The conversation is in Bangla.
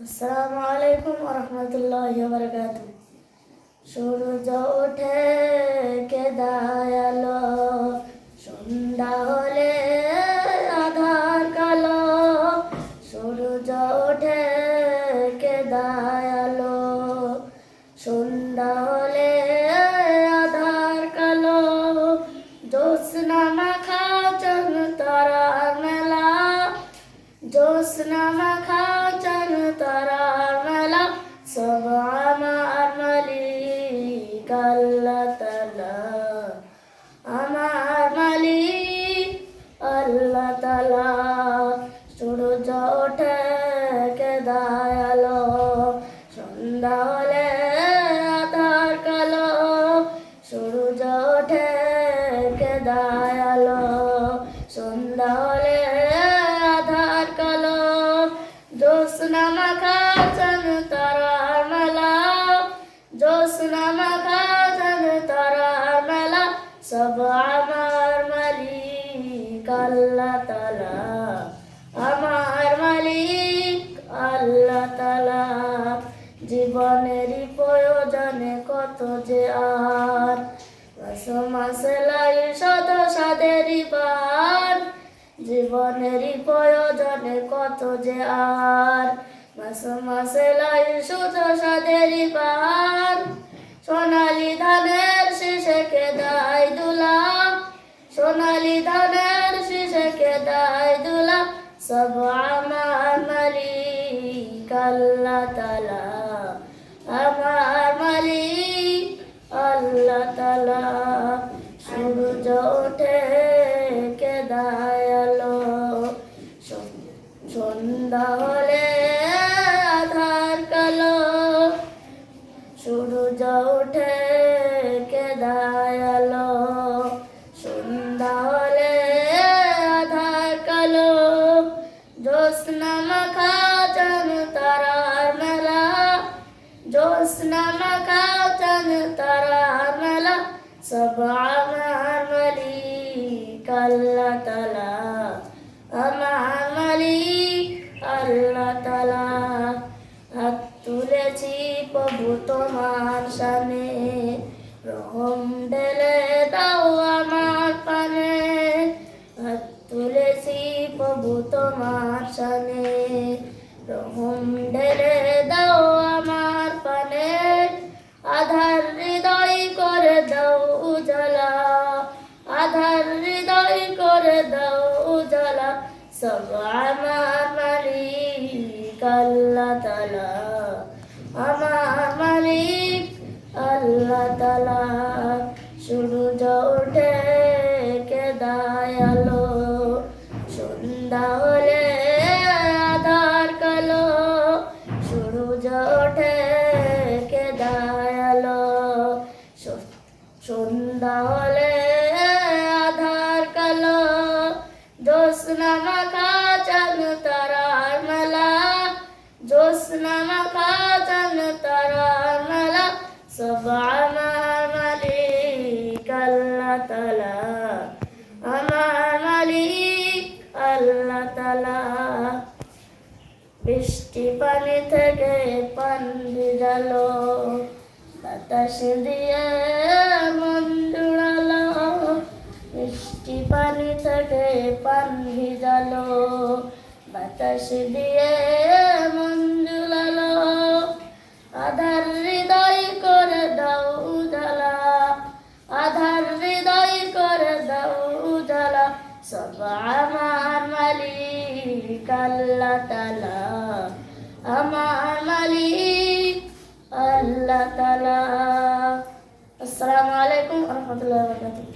আসসালামু আলাইকুম রহমতুল্লাহ বরকাত সূর্য ওঠে কে দায়ালো সন্ধ্যা হলে আধার কালো। সূর্য ওঠে কে দায়ালো সন্ধ্যা হলে তালা সূর্য ওঠে কে দয়ালো। সন্ধ্যা হলে আধার কালো সূর্য ওঠে কে দয়ালো। সন্ধ্যা হলে আধার কালো, জ্যোৎস্না মাখা চন তারার মেলা। জ্যোৎস্না মাখা চন তারার মেলা, সব আমার মালিক আল্লাহ। মাসে লাই শত সাদেরই পার জীবনেরই প্রয়োজনে কত যে আর। মাস মাসে লাই শত সাদেরই পার সোনালি ধানের শেষে কে দায় দুলা সোনালি ধানের শেষে কে দায় দুলা সব আমার মালিক, আল্লাহ তালা সন্ধ্যা হলে আধার কালো। সূর্য ওঠে কে দায়ালো সন্ধ্যা হলে আধার কালো। জ্যোৎস্না মাখা চান তারার মেলা। জ্যোৎস্না মাখা চান তারার মেলা। সব তালা হাত তুলেছি প্রভু তোমার সামনে। রহম ঢেলে দাও আমার পানে হাত তুলেছি প্রভু তোমার সামনে। রহম ঢেলে দাও আমার পানে আধার হৃদয় করে দাও উজালা। আধার হৃদয় করে দাও উজালা। সব আমার আল্লাহ তালা আমার মালিক আল্লাহ তালা সূর্য ওঠে কে দায়ালো। সন্ধ্যা হলে আধার কালো। সূর্য ওঠে কে দায়ালো। স- সন্ধ্যা হলে আধার কালো। চান তারার মেলা চান তারার মেলা সব আমার মালিক আল্লাহ তালা আমার মালিক আল্লাহ তালা বৃষ্টি পানি থেকে পান ভিজালো বাতাস দিয়ে মন জুড়ালো। বৃষ্টি পানি থেকে পান ভিজালো বাতাস দিয়ে সব আমার মালিক আল্লাহ তালা আমার মালিক আল্লাহ তালা। আসসালামু আলাইকুম রহমতুল্লাহ বরকাতুহ।